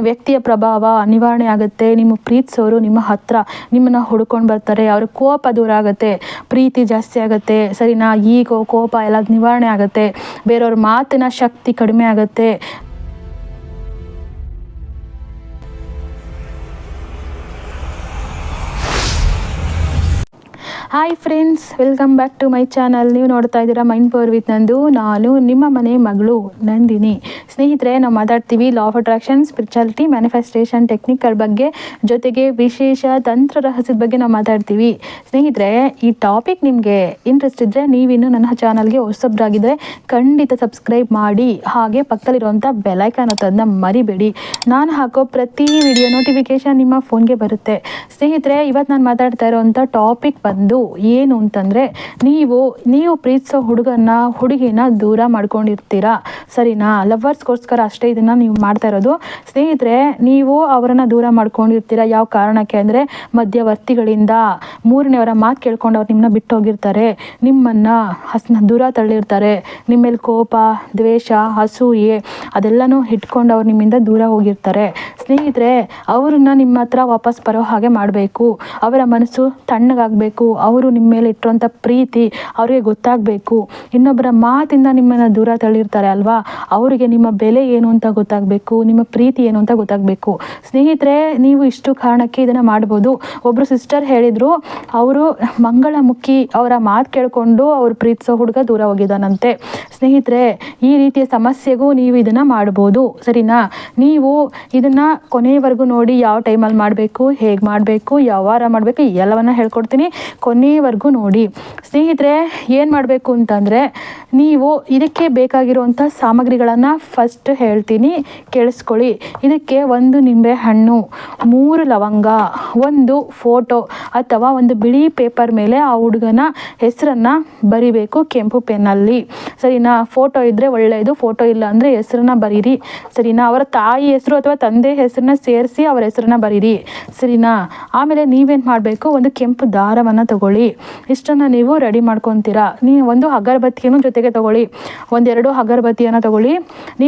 ವ್ಯಕ್ತಿಯ ಪ್ರಭಾವ, ನಿವಾರಣೆ ಆಗುತ್ತೆ. ನಿಮ್ಮ ಪ್ರೀತಿಸೋರು ನಿಮ್ಮ ಹತ್ರ ನಿಮ್ಮನ್ನ ಹುಡ್ಕೊಂಡು ಬರ್ತಾರೆ. ಅವ್ರ ಕೋಪ ದೂರ ಆಗುತ್ತೆ. ಪ್ರೀತಿ ಜಾಸ್ತಿ ಆಗುತ್ತೆ. ಸರಿನಾ? ಈಗೋ, ಕೋಪ ಎಲ್ಲ ನಿವಾರಣೆ ಆಗುತ್ತೆ. ಬೇರೆಯವ್ರ ಮಾತಿನ ಶಕ್ತಿ ಕಡಿಮೆ ಆಗುತ್ತೆ. Hi friends welcome back to my channel ನೀವು ನೋಡ್ತಾ ಇದ್ದೀರಾ ಮೈಂಡ್ ಪವರ್ ವಿತ್ ನಂದು. ನಾನು ನಿಮ್ಮ ಮನೆ ಮಗಳು ನಂದಿನಿ. ಸ್ನೇಹಿತರೆ, ನಾವು ಮಾತಾಡ್ತೀವಿ law of attraction spirituality manifestation ಟೆಕ್ನಿಕ್ಗಳ ಬಗ್ಗೆ. ಜೊತೆಗೆ ವಿಶೇಷ ತಂತ್ರ ರಹಸ್ಯದ ಬಗ್ಗೆ ನಾವು ಮಾತಾಡ್ತೀವಿ. ಸ್ನೇಹಿತರೆ, ಈ ಟಾಪಿಕ್ ನಿಮಗೆ ಇಂಟ್ರೆಸ್ಟ್ ಇದ್ದರೆ ನೀವಿನ್ನೂ ನನ್ನ ಚಾನಲ್ಗೆ ಹೊಸಬ್ರಾಗಿದ್ದರೆ ಖಂಡಿತ ಸಬ್ಸ್ಕ್ರೈಬ್ ಮಾಡಿ. ಹಾಗೆ ಪಕ್ಕದಲ್ಲಿರುವಂಥ ಬೆಲೈಕನ್ ಅನ್ನೋದನ್ನ ಮರಿಬೇಡಿ. ನಾನು ಹಾಕೋ ಪ್ರತಿ ವಿಡಿಯೋ ನೋಟಿಫಿಕೇಶನ್ ನಿಮ್ಮ ಫೋನ್ಗೆ ಬರುತ್ತೆ. ಸ್ನೇಹಿತರೆ ಇವತ್ತು ನಾನು ಮಾತಾಡ್ತಾ ಇರೋವಂಥ ಟಾಪಿಕ್ ಬಂದು ಏನು ಅಂತಂದರೆ, ನೀವು ನೀವು ಪ್ರೀತಿಸೋ ಹುಡುಗನ್ನ, ಹುಡುಗಿನ ದೂರ ಮಾಡ್ಕೊಂಡಿರ್ತೀರಾ? ಸರಿನಾ? ಲವರ್ಸ್ಗೋಸ್ಕರ ಅಷ್ಟೇ ಇದನ್ನು ನೀವು ಮಾಡ್ತಾ ಇರೋದು. ಸ್ನೇಹಿತರೆ, ನೀವು ಅವರನ್ನು ದೂರ ಮಾಡ್ಕೊಂಡಿರ್ತೀರಾ ಯಾವ ಕಾರಣಕ್ಕೆ ಅಂದರೆ ಮಧ್ಯವರ್ತಿಗಳಿಂದ ಮೂರನೇವರ ಮಾತು ಕೇಳ್ಕೊಂಡು ಅವ್ರು ನಿಮ್ಮನ್ನ ಬಿಟ್ಟು ಹೋಗಿರ್ತಾರೆ. ನಿಮ್ಮನ್ನು ಹಸ್ನ ದೂರ ತಳ್ಳಿರ್ತಾರೆ. ನಿಮ್ಮ ಮೇಲೆ ಕೋಪ, ದ್ವೇಷ ಹಸೂಯೆ ಅದೆಲ್ಲನೂ ಇಟ್ಕೊಂಡು ಅವ್ರು ನಿಮ್ಮಿಂದ ದೂರ ಹೋಗಿರ್ತಾರೆ. ಸ್ನೇಹಿತರೆ, ಅವ್ರನ್ನ ನಿಮ್ಮ ಹತ್ರ ವಾಪಸ್ ಬರೋ ಹಾಗೆ ಮಾಡಬೇಕು. ಅವರ ಮನಸ್ಸು ತಣ್ಣಗಾಗಬೇಕು. ಅವರು ನಿಮ್ಮ ಮೇಲೆ ಇಟ್ಟಿರುವಂಥ ಪ್ರೀತಿ ಅವರಿಗೆ ಗೊತ್ತಾಗಬೇಕು. ಇನ್ನೊಬ್ಬರ ಮಾತಿಂದ ನಿಮ್ಮನ್ನು ದೂರ ತಳ್ಳಿರ್ತಾರೆ ಅಲ್ವಾ? ಅವರಿಗೆ ನಿಮ್ಮ ಬೆಲೆ ಏನು ಅಂತ ಗೊತ್ತಾಗಬೇಕು, ನಿಮ್ಮ ಪ್ರೀತಿ ಏನು ಅಂತ ಗೊತ್ತಾಗಬೇಕು. ಸ್ನೇಹಿತರೆ, ನೀವು ಇಷ್ಟು ಕಾರಣಕ್ಕೆ ಇದನ್ನು ಮಾಡ್ಬೋದು. ಒಬ್ಬರು ಸಿಸ್ಟರ್ ಹೇಳಿದರು, ಅವರು ಮಂಗಳಮುಖಿ ಅವರ ಮಾತು ಕೇಳಿಕೊಂಡು ಅವ್ರು ಪ್ರೀತಿಸೋ ಹುಡುಗ ದೂರ ಹೋಗಿದ್ದಾನಂತೆ ಸ್ನೇಹಿತರೆ, ಈ ರೀತಿಯ ಸಮಸ್ಯೆಗೂ ನೀವು ಇದನ್ನು ಮಾಡ್ಬೋದು. ಸರಿನಾ? ನೀವು ಇದನ್ನು ಕೊನೆಯವರೆಗೂ ನೋಡಿ ಯಾವ ಟೈಮಲ್ಲಿ ಮಾಡಬೇಕು, ಹೇಗೆ ಮಾಡಬೇಕು ಯಾವಾರ ಮಾಡಬೇಕು ಎಲ್ಲವನ್ನ ಹೇಳ್ಕೊಡ್ತೀನಿ. ಕೊನೆಯವರೆಗೂ ನೋಡಿ. ಸ್ನೇಹಿತರೆ, ಏನು ಮಾಡಬೇಕು ಅಂತಂದರೆ, ನೀವು ಇದಕ್ಕೆ ಬೇಕಾಗಿರುವಂಥ ಸಾಮಗ್ರಿಗಳನ್ನು ಫಸ್ಟ್ ಹೇಳ್ತೀನಿ, ಕೇಳಿಸ್ಕೊಳ್ಳಿ. ಇದಕ್ಕೆ ಒಂದು ನಿಂಬೆ ಹಣ್ಣು, ಮೂರು ಲವಂಗ, ಒಂದು ಫೋಟೋ ಅಥವಾ ಒಂದು ಬಿಳಿ ಪೇಪರ್ ಮೇಲೆ ಆ ಹುಡುಗನ ಹೆಸರನ್ನು ಬರಿಬೇಕು ಕೆಂಪು ಪೆನ್ನಲ್ಲಿ. ಸರಿನಾ? ಫೋಟೋ ಇದ್ದರೆ ಒಳ್ಳೆಯದು, ಫೋಟೋ ಇಲ್ಲ ಅಂದರೆ ಹೆಸರನ್ನ ಬರೀರಿ. ಸರಿನಾ? ಅವರ ತಾಯಿ ಹೆಸರು ಅಥವಾ ತಂದೆ ಹೆಸರನ್ನ ಸೇರಿಸಿ ಅವರ ಹೆಸರನ್ನ ಬರೀರಿ. ಸರಿನಾ? ಆಮೇಲೆ ನೀವೇನು ಮಾಡಬೇಕು? ಒಂದು ಕೆಂಪು ದಾರವನ್ನು ತಗೊಳ್ಳಿ. ಇಷ್ಟನ್ನು ನೀವು ರೆಡಿ ಮಾಡ್ಕೊತೀರಾ. ನೀವು ಒಂದು ಅಗರಬತ್ತಿಯನ್ನು ಜೊತೆಗೆ ತಗೊಳ್ಳಿ. ಒಂದೆರಡು ಅಗರಬತ್ತಿಯನ್ನು ತಗೊಳ್ಳಿ.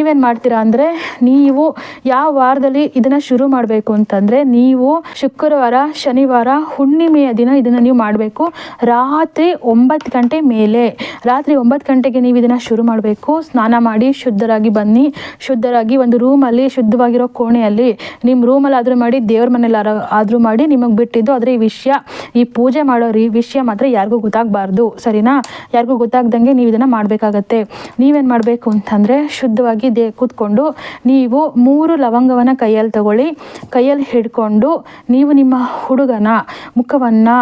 ನೀವೇನು ಮಾಡ್ತೀರಾ ಅಂದರೆ ನೀವು ಯಾವ ವಾರದಲ್ಲಿ ಇದನ್ನು ಶುರು ಮಾಡಬೇಕು ಅಂತಂದರೆ ನೀವು ಶುಕ್ರವಾರ, ಶನಿವಾರ, ಹುಣ್ಣಿಮೆಯ ದಿನ ಇದನ್ನು ನೀವು ಮಾಡಬೇಕು. ರಾತ್ರಿ ಒಂಬತ್ತು ಗಂಟೆ ಮೇಲೆ. ರಾತ್ರಿ ಒಂಬತ್ತು ಗಂಟೆಗೆ ನೀವು ಇದನ್ನು ಶುರು ಮಾಡಬೇಕು. ಸ್ನಾನ ಮಾಡಿ ಶುದ್ಧರಾಗಿ ಬನ್ನಿ. ಶುದ್ಧರಾಗಿ ಒಂದು ರೂಮಲ್ಲಿ, ಶುದ್ಧವಾಗಿರೋ ಕೋಣೆಯಲ್ಲಿ. ನಿಮ್ಮ ರೂಮಲ್ಲಿ ಆದರೂ ಮಾಡಿ, ದೇವ್ರ ಮನೇಲಿ ಆದರೂ ಮಾಡಿ ನಿಮಗೆ ಬಿಟ್ಟಿದ್ದು ಆದರೆ ಈ ವಿಷಯ, ಈ ಪೂಜೆ ಮಾಡೋರು ಈ ವಿಷಯ ಮಾತ್ರ ಯಾರಿಗೂ ಗೊತ್ತಾಗಬಾರ್ದು. ಸರಿನಾ? ಯಾರಿಗೂ ಗೊತ್ತಾಗ್ದಂಗೆ ನೀವು ಇದನ್ನು ಮಾಡಬೇಕಾಗತ್ತೆ. ನೀವೇನು ಮಾಡಬೇಕು ಅಂತಂದರೆ ಶುದ್ಧವಾಗಿ ದೇ ಕೂತ್ಕೊಂಡು ನೀವು ಮೂರು ಲವಂಗವನ್ನು ಕೈಯಲ್ಲಿ ತಗೊಳ್ಳಿ. ಕೈಯಲ್ಲಿ ಹಿಡ್ಕೊಂಡು ನೀವು ನಿಮ್ಮ ಹುಡುಗನ ಮುಖವನ್ನು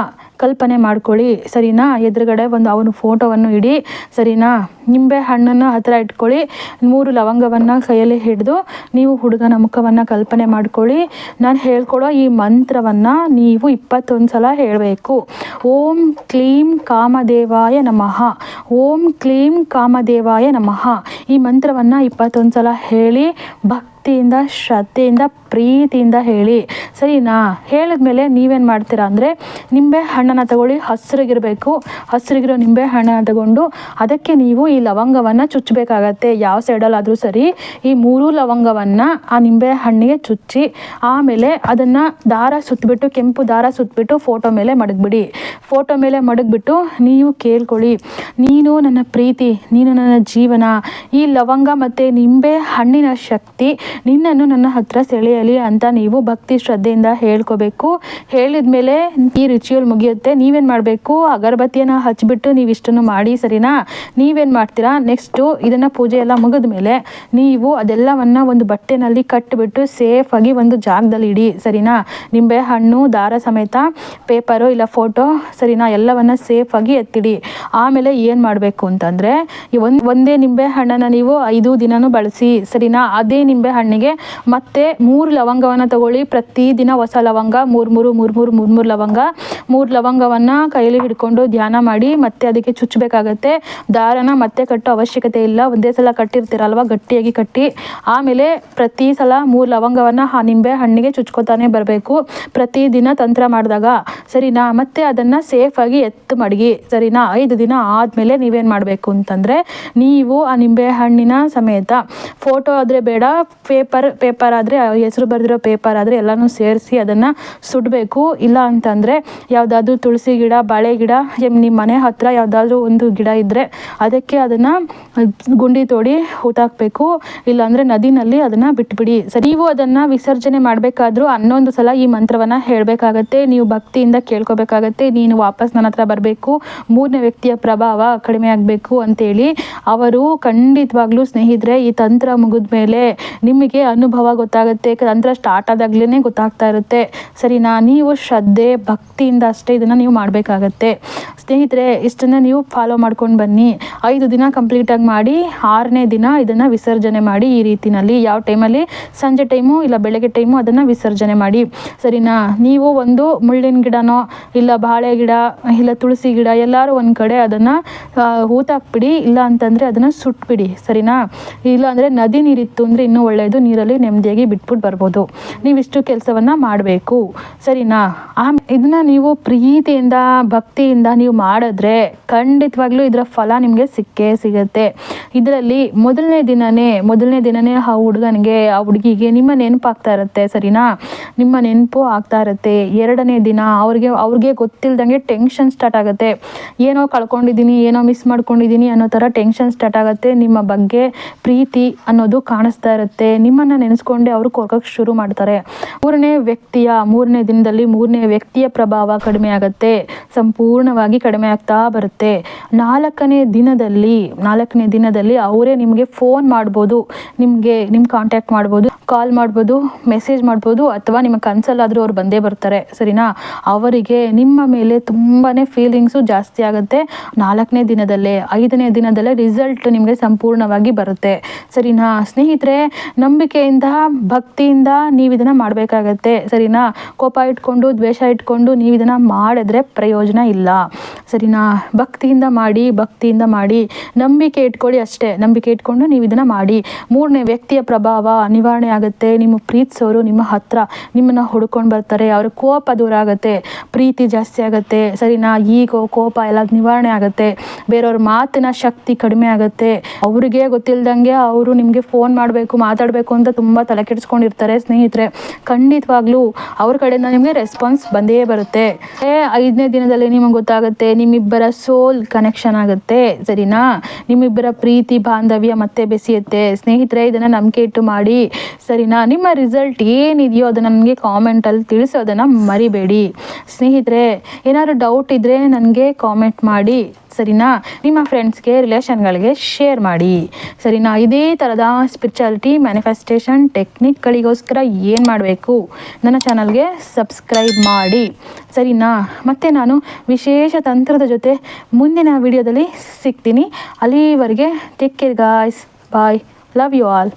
ಕಲ್ಪನೆ ಮಾಡ್ಕೊಳ್ಳಿ. ಸರಿನಾ, ಎದುರುಗಡೆ ಒಂದು ಅವನ ಫೋಟೋವನ್ನು ಇಡಿ. ಸರಿನಾ, ನಿಂಬೆ ಹಣ್ಣನ್ನು ಹತ್ತಿರ ಇಟ್ಕೊಳ್ಳಿ. ಮೂರು ಲವಂಗವನ್ನು ಕೈಯಲ್ಲಿ ಹಿಡಿದು ನೀವು ಹುಡುಗನ ಮುಖವನ್ನು ಕಲ್ಪನೆ ಮಾಡ್ಕೊಳ್ಳಿ. ನಾನು ಹೇಳ್ಕೊಡೋ ಈ ಮಂತ್ರವನ್ನು ನೀವು ಇಪ್ಪತ್ತೊಂದು ಸಲ ಹೇಳಬೇಕು. ಓಂ ಕ್ಲೀಂ ಕಾಮದೇವಾಯ ನಮಃ. ಓಂ ಕ್ಲೀಂ ಕಾಮದೇವಾಯ ನಮಃ. ಈ ಮಂತ್ರವನ್ನು ಇಪ್ಪತ್ತೊಂದು ಸಲ ಹೇಳಿ ಭಕ್ತಿಯಿಂದ, ಶ್ರದ್ಧೆಯಿಂದ, ಪ್ರೀತಿಯಿಂದ ಹೇಳಿ. ಸರಿನಾ? ಹೇಳಿದ್ಮೇಲೆ ನೀವೇನು ಮಾಡ್ತೀರಾ ಅಂದರೆ, ನಿಂಬೆ ಹಣ್ಣನ್ನು ತಗೊಳ್ಳಿ, ಹಸಿರಿಗಿರಬೇಕು. ಹಸಿರಿಗಿರೋ ನಿಂಬೆ ಹಣ್ಣನ್ನು ತಗೊಂಡು ಅದಕ್ಕೆ ನೀವು ಈ ಲವಂಗವನ್ನು ಚುಚ್ಚಬೇಕಾಗತ್ತೆ ಯಾವ ಸೈಡಲ್ಲಾದರೂ ಸರಿ. ಈ ಮೂರು ಲವಂಗವನ್ನು ಆ ನಿಂಬೆ ಹಣ್ಣಿಗೆ ಚುಚ್ಚಿ, ಆಮೇಲೆ ಅದನ್ನು ದಾರ ಸುತ್ತಬಿಟ್ಟು ಕೆಂಪು ದಾರ ಸುತ್ತಬಿಟ್ಟು ಫೋಟೋ ಮೇಲೆ ಮಡಗ್ಬಿಡಿ. ಫೋಟೋ ಮೇಲೆ ಮಡಗ್ಬಿಟ್ಟು ನೀವು ಕೇಳ್ಕೊಳ್ಳಿ. ನೀನು ನನ್ನ ಪ್ರೀತಿ, ನೀನು ನನ್ನ ಜೀವನ. ಈ ಲವಂಗ ಮತ್ತು ನಿಂಬೆ ಹಣ್ಣಿನ ಶಕ್ತಿ ನಿನ್ನನ್ನು ನನ್ನ ಹತ್ರ ಸೆಳೆಯಲಿ ಅಂತ ನೀವು ಭಕ್ತಿ ಶ್ರದ್ಧೆಯಿಂದ ಹೇಳ್ಕೋಬೇಕು. ಹೇಳಿದ ಮೇಲೆ ಈ ರಿಚುವಲ್ ಮುಗಿಯುತ್ತೆ. ನೀವೇನು ಮಾಡಬೇಕು? ಅಗರಬತ್ತಿಯನ್ನು ಹಚ್ಚಿಬಿಟ್ಟು ನೀವು ಇಷ್ಟನ್ನು ಮಾಡಿ, ಸರಿನಾ? ನೀವೇನು ಮಾಡ್ತೀರಾ? ನೆಕ್ಸ್ಟು ಇದನ್ನು ಪೂಜೆ ಎಲ್ಲ ಮುಗಿದ ಮೇಲೆ ನೀವು ಅದೆಲ್ಲವನ್ನು ಒಂದು ಬಟ್ಟೆನಲ್ಲಿ ಕಟ್ಟಿಬಿಟ್ಟು ಸೇಫಾಗಿ ಒಂದು ಜಾಗದಲ್ಲಿ ಇಡಿ, ಸರಿನಾ? ನಿಂಬೆ ಹಣ್ಣು, ದಾರ ಸಮೇತ, ಪೇಪರು ಇಲ್ಲ ಫೋಟೋ ಸರಿನಾ? ಎಲ್ಲವನ್ನು ಸೇಫಾಗಿ ಎತ್ತಿಡಿ. ಆಮೇಲೆ ಏನು ಮಾಡಬೇಕು ಅಂತಂದರೆ ಒಂದು, ಒಂದೇ ನಿಂಬೆ ಹಣ್ಣನ್ನು ನೀವು ಐದು ದಿನನೂ ಬಳಸಿ, ಸರಿನಾ? ಅದೇ ನಿಂಬೆ ಹಣ್ಣಿಗೆ. ಮತ್ತೆ ಮೂರು ಲವಂಗವನ್ನು ತಗೊಳ್ಳಿ. ಪ್ರತಿದಿನ ಹೊಸ ಲವಂಗ, ಮೂರು ಮೂರು ಮೂರು ಮೂರು ಮೂರು ಮೂರು ಲವಂಗ. ಮೂರು ಲವಂಗವನ್ನು ಕೈಯಲ್ಲಿ ಹಿಡ್ಕೊಂಡು ಧ್ಯಾನ ಮಾಡಿ, ಮತ್ತೆ ಅದಕ್ಕೆ ಚುಚ್ಚಬೇಕಾಗತ್ತೆ ದಾರನ ಮತ್ತೆ ಕಟ್ಟೋ ಅವಶ್ಯಕತೆ ಇಲ್ಲ. ಒಂದೇ ಸಲ ಕಟ್ಟಿರ್ತೀರಲ್ವ? ಗಟ್ಟಿಯಾಗಿ ಕಟ್ಟಿ. ಆಮೇಲೆ ಪ್ರತಿ ಸಲ ಮೂರು ಲವಂಗವನ್ನು ಆ ನಿಂಬೆ ಹಣ್ಣಿಗೆ ಚುಚ್ಕೋತಾನೆ ಬರಬೇಕು. ಪ್ರತಿದಿನ ತಂತ್ರ ಮಾಡಿದಾಗ. ಸರಿನಾ? ಮತ್ತೆ ಅದನ್ನು ಸೇಫಾಗಿ ಎತ್ತು ಮಡಗಿ. ಸರಿನಾ? ಐದು ದಿನ ಆದಮೇಲೆ ನೀವೇನು ಮಾಡಬೇಕು ಅಂತಂದರೆ, ನೀವು ಆ ನಿಂಬೆ ಹಣ್ಣಿನ ಸಮೇತ. ಫೋಟೋ ಆದರೆ ಬೇಡ ಪೇಪರ್ ಪೇಪರ್ ಆದರೆ ಹೆಸರು ಬರೆದಿರೋ ಪೇಪರ್ ಆದರೆ ಎಲ್ಲನೂ ಸೇರಿಸಿ ಅದನ್ನು ಸುಡಬೇಕು. ಇಲ್ಲ ಅಂತಂದರೆ ಯಾವುದಾದ್ರೂ ತುಳಸಿ ಗಿಡ, ಬಾಳೆ ಗಿಡ ನಿಮ್ಮ ಮನೆ ಹತ್ತಿರ ಯಾವುದಾದ್ರೂ ಒಂದು ಗಿಡ ಇದ್ದರೆ ಅದಕ್ಕೆ ಅದನ್ನು ಗುಂಡಿ ತೋಡಿ ಹೂತಾಕಬೇಕು. ಇಲ್ಲಾಂದರೆ ನದಿನಲ್ಲಿ ಅದನ್ನು ಬಿಟ್ಬಿಡಿ. ಸರಿ ನೀವು ಅದನ್ನು ವಿಸರ್ಜನೆ ಮಾಡಬೇಕಾದ್ರೂ ಹನ್ನೊಂದು ಸಲ ಈ ಮಂತ್ರವನ್ನು ಹೇಳಬೇಕಾಗತ್ತೆ. ನೀವು ಭಕ್ತಿಯಿಂದ ಕೇಳ್ಕೊಬೇಕಾಗತ್ತೆ. ನೀನು ವಾಪಸ್ ನನ್ನ ಹತ್ರ ಬರಬೇಕು. ಮೂರನೇ ವ್ಯಕ್ತಿಯ ಪ್ರಭಾವ ಕಡಿಮೆ ಆಗಬೇಕು ಅಂತೇಳಿ. ಅವರು ಖಂಡಿತವಾಗ್ಲೂ ಸ್ನೇಹಿತರೆ, ಈ ತಂತ್ರ ಮುಗಿದ ಮೇಲೆ ನಿಮಗೆ ಅನುಭವ ಗೊತ್ತಾಗುತ್ತೆ. ತಂತ್ರ ಸ್ಟಾರ್ಟ್ ಆದಾಗ್ಲೇ ಗೊತ್ತಾಗ್ತಾ ಇರುತ್ತೆ. ಸರಿನಾ, ನೀವು ಶ್ರದ್ಧೆ, ಭಕ್ತಿಯಿಂದ ಅಷ್ಟೇ ಇದನ್ನು ನೀವು ಮಾಡಬೇಕಾಗತ್ತೆ. ಸ್ನೇಹಿತರೆ, ಇಷ್ಟನ್ನು ನೀವು ಫಾಲೋ ಮಾಡ್ಕೊಂಡು ಬನ್ನಿ. ಐದು ದಿನ ಕಂಪ್ಲೀಟಾಗಿ ಮಾಡಿ, ಆರನೇ ದಿನ ಇದನ್ನು ವಿಸರ್ಜನೆ ಮಾಡಿ ಈ ರೀತಿನಲ್ಲಿ. ಯಾವ ಟೈಮಲ್ಲಿ? ಸಂಜೆ ಟೈಮು ಇಲ್ಲ ಬೆಳಗ್ಗೆ ಟೈಮು ಅದನ್ನು ವಿಸರ್ಜನೆ ಮಾಡಿ. ಸರಿನಾ, ನೀವು ಒಂದು ಮುಳ್ಳಿನ ಗಿಡನೋ, ಇಲ್ಲ ಬಾಳೆ ಗಿಡ, ಇಲ್ಲ ತುಳಸಿ ಗಿಡ, ಎಲ್ಲರೂ ಒಂದು ಕಡೆ ಅದನ್ನು ಹೂತಾಕ್ಬಿಡಿ. ಇಲ್ಲ ಅಂತಂದರೆ ಅದನ್ನು ಸುಟ್ಬಿಡಿ. ಸರಿನಾ? ಇಲ್ಲ ಅಂದರೆ ನದಿ ನೀರಿತ್ತು ಅಂದರೆ ಇನ್ನೂ ಒಳ್ಳೆಯದು ನೀರಲ್ಲಿ ನೆಮ್ಮದಿಯಾಗಿ ಬಿಟ್ಬಿಟ್ಟು ಬರ್ಬೋದು. ನೀವಿಷ್ಟು ಕೆಲಸವನ್ನು ಮಾಡಬೇಕು. ಸರಿನಾ? ಆ ಇದನ್ನ ನೀವು ಪ್ರೀತಿಯಿಂದ, ಭಕ್ತಿಯಿಂದ ನೀವು ಮಾಡಿದ್ರೆ ಖಂಡಿತವಾಗ್ಲೂ ಇದರ ಫಲ ನಿಮಗೆ ಸಿಕ್ಕೇ ಸಿಗುತ್ತೆ. ಇದರಲ್ಲಿ ಮೊದಲನೇ ದಿನವೇ ಮೊದಲನೇ ದಿನವೇ ಆ ಹುಡುಗನಿಗೆ, ಆ ಹುಡುಗಿಗೆ ನಿಮ್ಮ ನೆನಪಾಗ್ತಾ ಇರುತ್ತೆ, ಸರಿನಾ? ನಿಮ್ಮ ನೆನಪು ಆಗ್ತಾ ಇರುತ್ತೆ. ಎರಡನೇ ದಿನ ಅವ್ರಿಗೆ ಅವ್ರಿಗೆ ಗೊತ್ತಿಲ್ದಂಗೆ ಟೆನ್ಷನ್ ಸ್ಟಾರ್ಟ್ ಆಗುತ್ತೆ. ಏನೋ ಕಳ್ಕೊಂಡಿದ್ದೀನಿ, ಏನೋ ಮಿಸ್ ಮಾಡ್ಕೊಂಡಿದ್ದೀನಿ ಅನ್ನೋ ಥರ ಟೆನ್ಷನ್ ಸ್ಟಾರ್ಟ್ ಆಗುತ್ತೆ. ನಿಮ್ಮ ಬಗ್ಗೆ ಪ್ರೀತಿ ಅನ್ನೋದು ಕಾಣಿಸ್ತಾ ಇರುತ್ತೆ. ನಿಮ್ಮನ್ನು ನೆನೆಸ್ಕೊಂಡೆ ಅವರು ಕೊರಕಕ್ಕೆ ಶುರು ಮಾಡ್ತಾರೆ. ಮೂರನೇ ವ್ಯಕ್ತಿಯ, ಮೂರನೇ ದಿನದಲ್ಲಿ ಮೂರನೇ ವ್ಯಕ್ತಿಯ ಪ್ರಭಾವ ಕಡಿಮೆ ಆಗುತ್ತೆ. ಸಂಪೂರ್ಣವಾಗಿ ಕಡಿಮೆ ಆಗ್ತಾ ಬರುತ್ತೆ. ನಾಲ್ಕನೇ ದಿನದಲ್ಲಿ ನಾಲ್ಕನೇ ದಿನದಲ್ಲಿ ಅವರೇ ನಿಮಗೆ ಫೋನ್ ಮಾಡ್ಬೋದು. ನಿಮಗೆ ನಿಮ್ಮ ಕಾಂಟ್ಯಾಕ್ಟ್ ಮಾಡ್ಬೋದು ಕಾಲ್ ಮಾಡ್ಬೋದು ಮೆಸೇಜ್ ಮಾಡ್ಬೋದು, ಅಥವಾ ನಿಮ್ಮ ಕನಸಲ್ಲಾದರೂ ಅವ್ರು ಬಂದೇ ಬರ್ತಾರೆ. ಸರಿನಾ? ಅವರಿಗೆ ನಿಮ್ಮ ಮೇಲೆ ತುಂಬಾ ಫೀಲಿಂಗ್ಸು ಜಾಸ್ತಿ ಆಗುತ್ತೆ. ನಾಲ್ಕನೇ ದಿನದಲ್ಲೇ, ಐದನೇ ದಿನದಲ್ಲೇ ರಿಸಲ್ಟ್ ನಿಮಗೆ ಸಂಪೂರ್ಣವಾಗಿ ಬರುತ್ತೆ. ಸರಿನಾ? ಸ್ನೇಹಿತರೆ ನಂಬಿಕೆಯಿಂದ, ಭಕ್ತಿಯಿಂದ ನೀವು ಇದನ್ನು ಮಾಡಬೇಕಾಗತ್ತೆ. ಸರಿನಾ? ಕೋಪ ಇಟ್ಕೊಂಡು, ದ್ವೇಷ ಇಟ್ಕೊಂಡು ನೀವು ಇದನ್ನು ಮಾಡಿದ್ರೆ ಪ್ರಯೋಜನ ಇಲ್ಲ. ಸರಿನಾ? ಭಕ್ತಿಯಿಂದ ಮಾಡಿ ಭಕ್ತಿಯಿಂದ ಮಾಡಿ. ನಂಬಿಕೆ ಇಟ್ಕೊಳ್ಳಿ ಅಷ್ಟೇ. ನಂಬಿಕೆ ಇಟ್ಕೊಂಡು ನೀವು ಇದನ್ನು ಮಾಡಿ. ಮೂರನೇ, ವ್ಯಕ್ತಿಯ ಪ್ರಭಾವ ನಿವಾರಣೆ ಆಗುತ್ತೆ. ನಿಮ್ಮ ಪ್ರೀತಿಸೋರು ನಿಮ್ಮ ಹತ್ರ ನಿಮ್ಮನ್ನು ಹುಡ್ಕೊಂಡು ಬರ್ತಾರೆ. ಅವ್ರ ಕೋಪ ದೂರ ಆಗುತ್ತೆ. ಪ್ರೀತಿ ಜಾಸ್ತಿ ಆಗುತ್ತೆ. ಸರಿನಾ? ಈಗೋ, ಕೋಪ ಎಲ್ಲ ನಿವಾರಣೆ ಆಗುತ್ತೆ. ಬೇರೆಯವ್ರ ಮಾತಿನ ಶಕ್ತಿ ಕಡಿಮೆ ಆಗುತ್ತೆ. ಅವ್ರಿಗೆ ಗೊತ್ತಿಲ್ದಂಗೆ ಅವರು ನಿಮಗೆ ಫೋನ್ ಮಾಡಬೇಕು, ಮಾತಾಡಬೇಕು ಅಂತ ತುಂಬ ತಲೆ ಕೆಡಿಸ್ಕೊಂಡಿರ್ತಾರೆ. ಸ್ನೇಹಿತರೆ, ಖಂಡಿತವಾಗ್ಲೂ ಅವ್ರ ಕಡೆಯಿಂದ ನಿಮಗೆ ರೆಸ್ಪಾನ್ಸ್ ಬಂದೇ ಬರುತ್ತೆ. ಐದನೇ ದಿನದಲ್ಲಿ ನಿಮಗೆ ಗೊತ್ತಾಗುತ್ತೆ, ನಿಮ್ಮಿಬ್ಬರ ಸೋಲ್ ಕನೆಕ್ಷನ್ ಆಗುತ್ತೆ, ಸರಿನಾ? ನಿಮ್ಮಿಬ್ಬರ ಪ್ರೀತಿ, ಬಾಂಧವ್ಯ ಮತ್ತೆ ಬೆಸೆಯುತ್ತೆ. ಸ್ನೇಹಿತರೆ, ಇದನ್ನು ನಂಬಿಕೆ ಇಟ್ಟು ಮಾಡಿ, ಸರಿನಾ? ನಿಮ್ಮ ರಿಸಲ್ಟ್ ಏನಿದೆಯೋ ಅದನ್ನು ನನಗೆ ಕಾಮೆಂಟಲ್ಲಿ ತಿಳಿಸೋದನ್ನು ಮರಿಬೇಡಿ. ಸ್ನೇಹಿತರೆ, ಏನಾದರೂ ಡೌಟ್ ಇದ್ದರೆ ನನಗೆ ಕಾಮೆಂಟ್ ಮಾಡಿ. ಸರಿನಾ? ನಿಮ್ಮ ಫ್ರೆಂಡ್ಸ್ಗೆ ರಿಲೇಷನ್ಗಳಿಗೆ ಶೇರ್ ಮಾಡಿ. ಸರಿನಾ? ಇದೇ ಥರದ ಸ್ಪಿರಿಚುಯಾಲಿಟಿ ಮ್ಯಾನಿಫೆಸ್ಟೇಷನ್ ಟೆಕ್ನಿಕ್ಗಳಿಗೋಸ್ಕರ ಏನು ಮಾಡಬೇಕು? ನನ್ನ ಚಾನಲ್ಗೆ ಸಬ್ಸ್ಕ್ರೈಬ್ ಮಾಡಿ. ಸರಿನಾ? ಮತ್ತು ನಾನು ವಿಶೇಷ ತಂತ್ರದ ಜೊತೆ ಮುಂದಿನ ವಿಡಿಯೋದಲ್ಲಿ ಸಿಗ್ತೀನಿ. ಅಲ್ಲಿವರೆಗೆ take care guys bye love you all